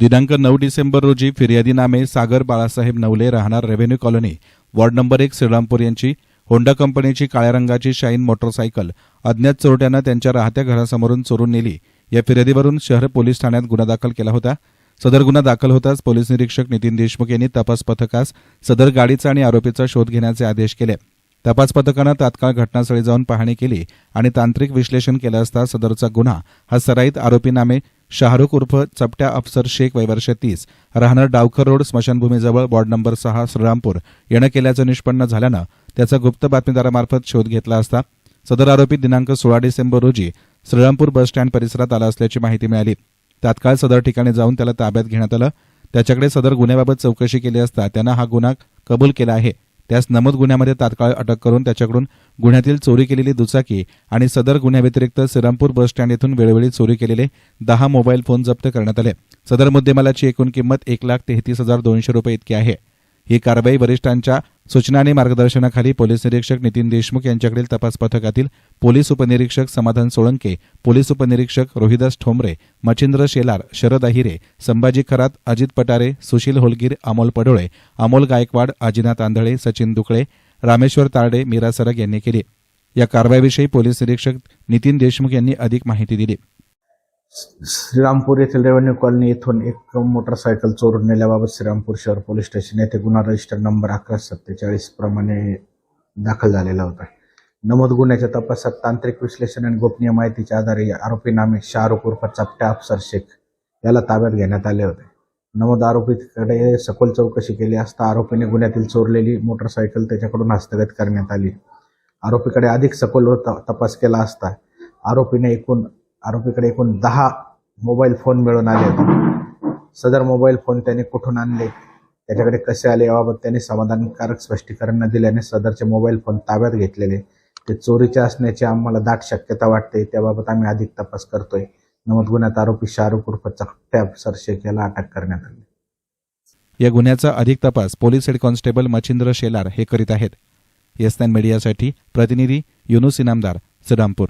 दिनांक नऊ डिसेंबर रोजी फिर्यादीनामे सागर बाळासाहेब नवले राहणार रेव्हेन्यू कॉलनी वॉर्ड नंबर एक श्रीरामपूर यांची होंडा कंपनीची काळ्या रंगाची शाईन मोटरसायकल अज्ञात चोरट्यानं त्यांच्या राहत्या घरासमोरून चोरून नेली. या फिर्यादीवरून शहर पोलीस ठाण्यात गुन्हा दाखल केला होता. सदर गुन्हा दाखल होताच पोलीस निरीक्षक नितीन देशमुख यांनी तपास पथकास सदर गाडीचा आणि आरोपीचा शोध घेण्याचे आदेश केले. तपास पथकानं तात्काळ घटनास्थळी जाऊन पाहणी केली आणि तांत्रिक विश्लेषण केलं असता सदरचा गुन्हा हा सराईत आरोपीनामे शाहरुख उर्फ चपट्या अफसर शेख वैवर्ष तीस राहणार डावखर रोड स्मशानभूमीजवळ वॉर्ड नंबर सहा श्रीरामपूर. येणं केल्याचं निष्पन्न झाल्यानं त्याचा गुप्त बातमीदारामार्फत शोध घेतला असता सदर आरोपी दिनांक सोळा डिसेंबर रोजी श्रीरामपूर बसस्टँड परिसरात आला असल्याची माहिती मिळाली. तात्काळ सदर ठिकाणी जाऊन त्याला ताब्यात घेण्यात आलं. त्याच्याकडे सदर गुन्ह्याबाबत चौकशी केली असता त्यानं हा गुन्हा कबूल केला आहे. त्यास नमूद गुन्ह्यामध्ये तात्काळ अटक करून त्याच्याकडून गुन्ह्यातील चोरी केलेली दुचाकी आणि सदर गुन्ह्याव्यतिरिक्त सिरामपूर बस स्टँड येथून वेळोवेळी चोरी केलेले दहा मोबाईल फोन जप्त करण्यात आले. सदर मुद्देमालाची एकूण किंमत एक लाख तेहतीस हजार दोनशे रुपये इतकी आहे. ही कारवाई वरिष्ठांच्या सूचना आणि मार्गदर्शनाखाली पोलीस निरीक्षक नितीन देशमुख यांच्याकडील तपास पथकातील पोलीस उपनिरीक्षक समाधान सोळंके पोलीस उपनिरीक्षक रोहिदास ठोंबरे मच्छिंद्र शेलार शरद अहिरे संभाजी खरात अजित पटारे सुशील होलगीर अमोल पडोळे अमोल गायकवाड आजिनाथ आंधळे सचिन दुकळे रामेश्वर तारडे मीरा सरग यांनी केली. या कारवाईविषयी पोलीस निरीक्षक नितीन देशमुख यांनी अधिक माहिती दिली. श्रीरामपूर येथील रेव्हेन्यू कॉलनी येथून एक मोटरसायकल चोरून नेल्याबाबत श्रीरामपूर शहर पोलीस स्टेशन येथे गुन्हा रजिस्टर नंबर अकरा सत्तेचाळीस प्रमाणे दाखल झालेला होता. नमूद गुन्ह्याच्या तपासात तांत्रिक विश्लेषण आणि गोपनीय माहितीच्या आधारे आरोपी नामे शाहरुख उर्फ चपट्या अफसर शेख याला ताब्यात घेण्यात आले होते. नमूद आरोपीकडे सखोल चौकशी केली असता आरोपीने गुन्ह्यातील चोरलेली मोटरसायकल त्याच्याकडून हस्तगत करण्यात आली. आरोपीकडे अधिक सखोल तपास केला असता आरोपीने एकूण आरोपीकडे एकूण दहा मोबाईल फोन मिळून आले होते. सदर मोबाईल फोन त्याने कुठून आणले? त्याच्याकडे कसे आले? याबाबत त्यांनी समाधानकारक स्पष्टीकरण न दिल्याने सदरचे मोबाईल फोन ताब्यात घेतलेले. ते चोरीचे असण्याची आम्हाला दाट शक्यता वाटते. त्याबाबत आम्ही अधिक तपास करतोय. नमूद गुन्ह्यात आरोपी शाहरुख उर्फ चकट्या सरशेख याला अटक करण्यात आली. या गुन्ह्याचा अधिक तपास police head constable Machhindra Shelar हे करीत आहेत. येस्तान मीडियासाठी प्रतिनिधी युनुस इनामदार श्रीरामपूर